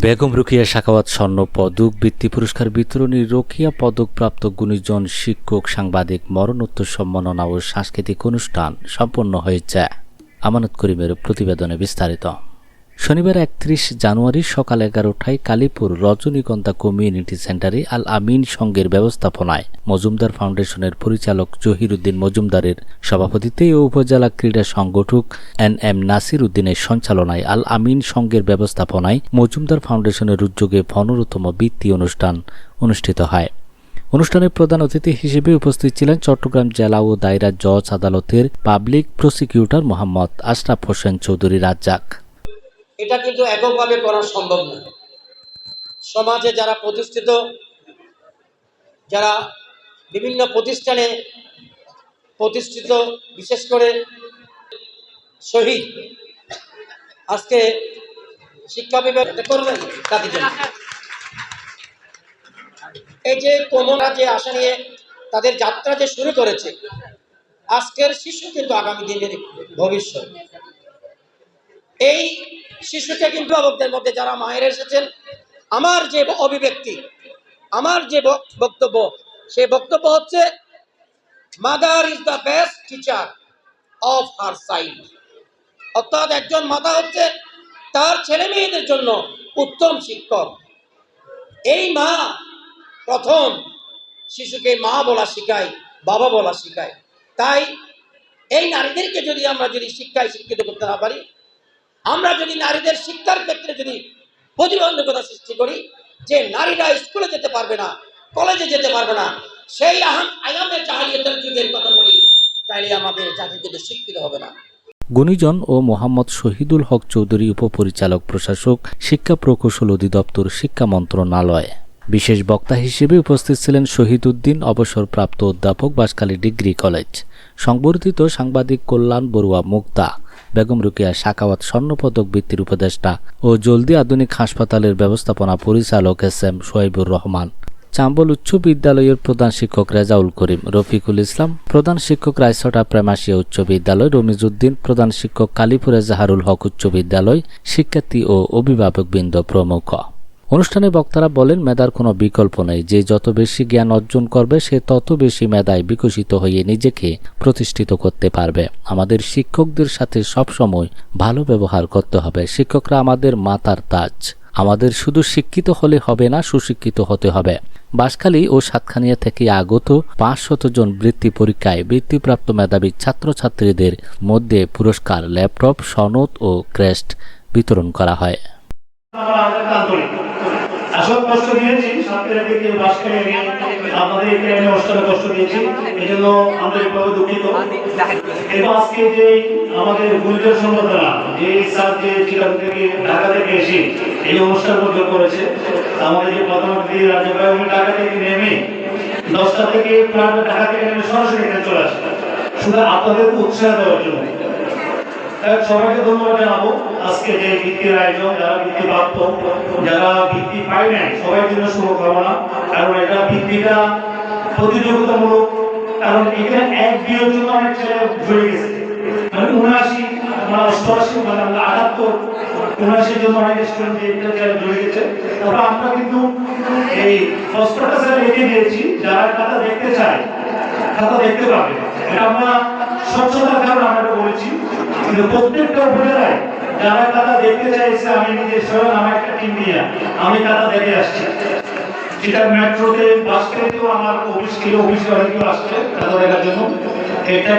বেগম রুকিয়া শাখাওয়াত স্বর্ণ পদক, বৃত্তি পুরস্কার বিতরণী, রোকিয়া পদকপ্রাপ্ত গুণীজন শিক্ষক, সাংবাদিক, মরণোত্তর সম্মাননা ও সাংস্কৃতিক অনুষ্ঠান সম্পন্ন হয়েছে। আমানত করিমের প্রতিবেদনে বিস্তারিত। শনিবার একত্রিশ জানুয়ারি সকাল এগারোটায় কালীপুর রজনীগন্ধা কমিউনিটি সেন্টারে আল আমিন সংঘের ব্যবস্থাপনায় মজুমদার ফাউন্ডেশনের পরিচালক জহিরুদ্দিন মজুমদারের সভাপতিত্বে ও উপজেলা ক্রীড়া সংগঠক এন এম নাসির উদ্দিনের সঞ্চালনায় আল আমিন সংঘের ব্যবস্থাপনায় মজুমদার ফাউন্ডেশনের উদ্যোগে পনেরোতম বৃত্তি অনুষ্ঠান অনুষ্ঠিত হয়। অনুষ্ঠানে প্রধান অতিথি হিসেবে উপস্থিত ছিলেন চট্টগ্রাম জেলা ও দায়রা জজ আদালতের পাবলিক প্রসিকিউটর মোহাম্মদ আশরাফ হোসেন চৌধুরী রাজ্জাক। এটা কিন্তু এককভাবে করা সম্ভব না। সমাজে যারা প্রতিষ্ঠিত, যারা বিভিন্ন প্রতিষ্ঠানে প্রতিষ্ঠিত, বিশেষ করে শহীদ, আজকে শিক্ষা বিভাগ করবেন তাদের জন্য। এই যে কোমরা যে আশা নিয়ে তাদের যাত্রা যে শুরু করেছে, আজকের শিশু কিন্তু আগামী দিনের ভবিষ্যৎ। এই শিশুকে কিন্তু অভিভাবকদের মধ্যে যারা মায়ের এসেছেন, আমার যে অভিব্যক্তি, আমার যে বক্তব্য, সে বক্তব্য হচ্ছে mother is the best teacher of her side অর্থাৎ একজন মাতা হচ্ছে তার ছেলে মেয়েদের জন্য উত্তম শিক্ষক। এই মা প্রথম শিশুকে মা বলা শিখায়, বাবা বলা শিখায়। তাই এই নারীদেরকে যদি আমরা যদি শিক্ষায় শিক্ষিত করতে না পারি আমরা যদি নারীদের শিক্ষার ক্ষেত্রে যদি প্রতিবন্ধকতা সৃষ্টি করি, যে নারীরা স্কুলে যেতে পারবে না, কলেজে যেতে পারবে না, সেই আহাম আয়ামের জাহালিয়তের যুগের কথা বলি, তাইলে আমাদের জাতি কিন্তু শিক্ষিত হবে না। গুণীজন ও মোহাম্মদ শহীদুল হক চৌধুরী উপপরিচালক প্রশাসক, শিক্ষা প্রকৌশল অধিদপ্তর, শিক্ষা মন্ত্রণালয়। বিশেষ বক্তা হিসেবে উপস্থিত ছিলেন শহীদ উদ্দিন অবসরপ্রাপ্ত অধ্যাপক বাসখালী ডিগ্রি কলেজ। সংবর্ধিত সাংবাদিক কল্যাণ বড়ুয়া মুক্তা। বেগম রুকিয়া শাকাওয়াত স্বর্ণপদক বৃত্তির উপদেষ্টা ও জলদি আধুনিক হাসপাতালের ব্যবস্থাপনা পরিচালক এস এম সোহাইবুর রহমান। চাম্বল উচ্চ বিদ্যালয়ের প্রধান শিক্ষক রেজাউল করিম, রফিকুল ইসলাম প্রধান শিক্ষক রায়সটা প্রেমাশিয়া উচ্চ বিদ্যালয়, রমিজউদ্দিন প্রধান শিক্ষক কালীপুরে জাহারুল হক উচ্চ বিদ্যালয়, শিক্ষার্থী ও অভিভাবকবৃন্দ প্রমুখ। অনুষ্ঠানে বক্তারা বলেন, মেধার কোনো বিকল্প নেই। যে যত বেশি জ্ঞান অর্জন করবে, সে তত বেশি মেধায় বিকশিত হয়ে নিজেকে প্রতিষ্ঠিত করতে পারবে। আমাদের শিক্ষকদের সাথে সবসময় ভালো ব্যবহার করতে হবে। শিক্ষকরা আমাদের মাতার তাজ। আমাদের শুধু শিক্ষিত হলে হবে না, সুশিক্ষিত হতে হবে। বাঁশখালী ও সাতখানিয়া থেকে আগত পাঁচশত জন বৃত্তি পরীক্ষায় বৃত্তিপ্রাপ্ত মেধাবী ছাত্রছাত্রীদের মধ্যে পুরস্কার, ল্যাপটপ, সনদ ও ক্রেস্ট বিতরণ করা হয়। আসল কষ্ট দিয়েছি আপনাদের এখানে আমি অষ্টালে কষ্ট দিয়েছি দুঃখিত। এবং আজকে যে আমাদের সম্পাদনা যে স্যার যে থেকে ঢাকা থেকে এসে এই অনুষ্ঠান পর্যন্ত করেছে, আমাদের যে প্রধানমন্ত্রী রাজ্য ভাই, উনি ঢাকা থেকে নেমে দশটা থেকে প্রায় ঢাকা থেকে নেমে সরাসরি এখানে চলে আসে শুধু আপনাদের উৎসাহ দেওয়ার জন্য। সবাইকে ধন্যবাদ জানাব। আজকে যে ভিত্তির আয়োজন, যারা ভিত্তি প্রাপ্ত যারা ভিত্তি পায় নাই সবাই জন্য শুভকামনা। কারণ এটা ভিত্তিটা প্রতিযোগিতামূলক, কারণ এখানে এক বিয়ের জন্য অনেক ছেলে জড়ে গেছে। মানে উনআশি মানে অষ্টআশি মানে আটাত্তর, উনআশির জন্য অনেক স্টুডেন্ট জড়ে গেছে। তারপর আমরা কিন্তু এই হসপিটাল লিখে দিয়েছি। যারা খাতা দেখতে চায় খাতা দেখতে পাবে। আমরা স্বচ্ছতার কারণে আমরা এটা বলেছি। কিন্তু প্রত্যেকটা উপজেলায় যারা খাতা দেখতে চাইছে, আমি নিজে স্বয়ং আমার একটা টিম নিয়ে আমি খাতা দেখে আসছি। যেটা মেট্রোতে বাস তো আমার অফিস ছিল, অফিসে অনেকেও আসছে খাতা দেখার জন্য। এটা